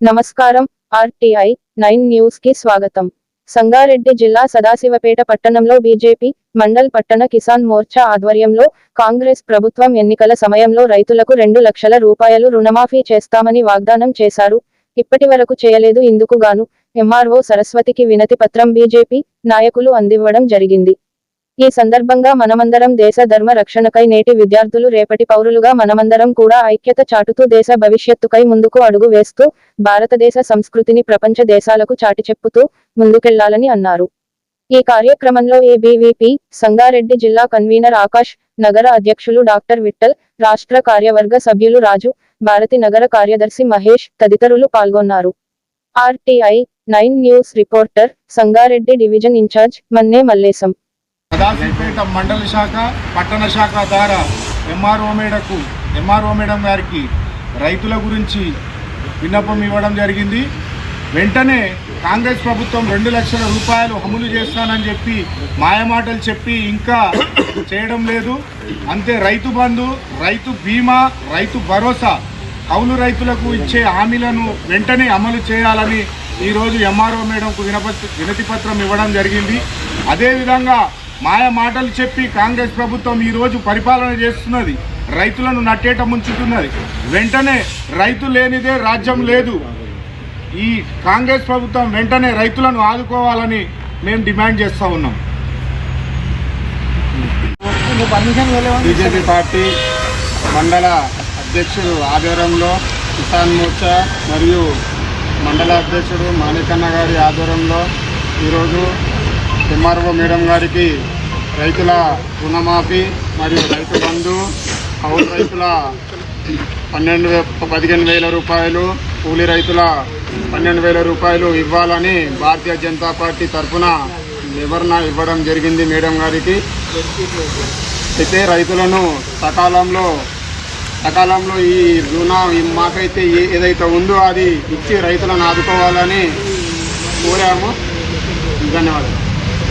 నమస్కారం RTI nine న్యూస్కి స్వాగతం. సంగారెడ్డి జిల్లా సదాశివపేట పట్టణంలో బీజేపీ మండల్ పట్టణ కిసాన్ మోర్చా ఆధ్వర్యంలో కాంగ్రెస్ ప్రభుత్వం ఎన్నికల సమయంలో రైతులకు రెండు లక్షల రూపాయలు రుణమాఫీ చేస్తామని వాగ్దానం చేశారు. ఇప్పటి వరకు చేయలేదు. ఇందుకు గాను ఎంఆర్ఓ సరస్వతికి వినతి పత్రం బీజేపీ నాయకులు అందివ్వడం జరిగింది. ఈ సందర్భంగా మనమందరం దేశ ధర్మ రక్షణకై నేటి విద్యార్థులు రేపటి పౌరులుగా మనమందరం కూడా ఐక్యత చాటుతూ దేశ భవిష్యత్తుకై ముందుకు అడుగు వేస్తూ భారతదేశ సంస్కృతిని ప్రపంచ దేశాలకు చాటి చెప్పుతూ ముందుకెళ్ళాలని అన్నారు. ఈ కార్యక్రమంలో ఏబీవీపీ సంగారెడ్డి జిల్లా కన్వీనర్ ఆకాష్ నగర అధ్యక్షులు డాక్టర్ విట్టల్ రాష్ట్ర కార్యవర్గ సభ్యులు రాజు భారతి నగర కార్యదర్శి మహేష్ తదితరులు పాల్గొన్నారు. RTI nine news reporter Sangareddy division incharge Manne Mallesham. Dasipeta మండల శాఖ పట్టణ శాఖ ద్వారా ఎంఆర్ఓ మేడకు ఎంఆర్ఓ మేడం గారికి రైతుల గురించి విన్నపం ఇవ్వడం జరిగింది. వెంటనే కాంగ్రెస్ ప్రభుత్వం రెండు లక్షల రూపాయలు అమలు చేస్తానని చెప్పి మాయమాటలు చెప్పి ఇంకా చేయడం లేదు. అంతే రైతు బంధు రైతు బీమా రైతు భరోసా కౌలు రైతులకు ఇచ్చే హామీలను వెంటనే అమలు చేయాలని ఈరోజు ఎంఆర్ఓ మేడంకు వినపత్ర వినతి పత్రం ఇవ్వడం జరిగింది. అదేవిధంగా మాయ మాటలు చెప్పి కాంగ్రెస్ ప్రభుత్వం ఈరోజు పరిపాలన చేస్తున్నది. రైతులను నట్టేట ముంచుతున్నది. వెంటనే రైతు లేనిదే రాజ్యం లేదు. ఈ కాంగ్రెస్ ప్రభుత్వం వెంటనే రైతులను ఆదుకోవాలని మేము డిమాండ్ చేస్తూ ఉన్నాం. బీజేపీ పార్టీ మండల అధ్యక్షుడు ఆధ్వర్యంలో కిసాన్ మోర్చా మరియు మండల అధ్యక్షుడు మాణికన్న గారి ఆధ్వర్యంలో ఈరోజు ఎంఆర్ఓ మేడం గారికి రైతుల రుణమాఫీ మరియు రైతు బంధు కౌలు రైతుల పన్నెండు పదిహేను వేల రూపాయలు కూలి రైతుల పన్నెండు వేల రూపాయలు ఇవ్వాలని భారతీయ జనతా పార్టీ తరఫున వివరణ ఇవ్వడం జరిగింది మేడం గారికి. అయితే రైతులను సకాలంలో సకాలంలో ఈ రుణ మాకైతే ఏ- ఏదైతే ఉందో అది ఇచ్చి రైతులను ఆదుకోవాలని కోరాము. ధన్యవాదాలు.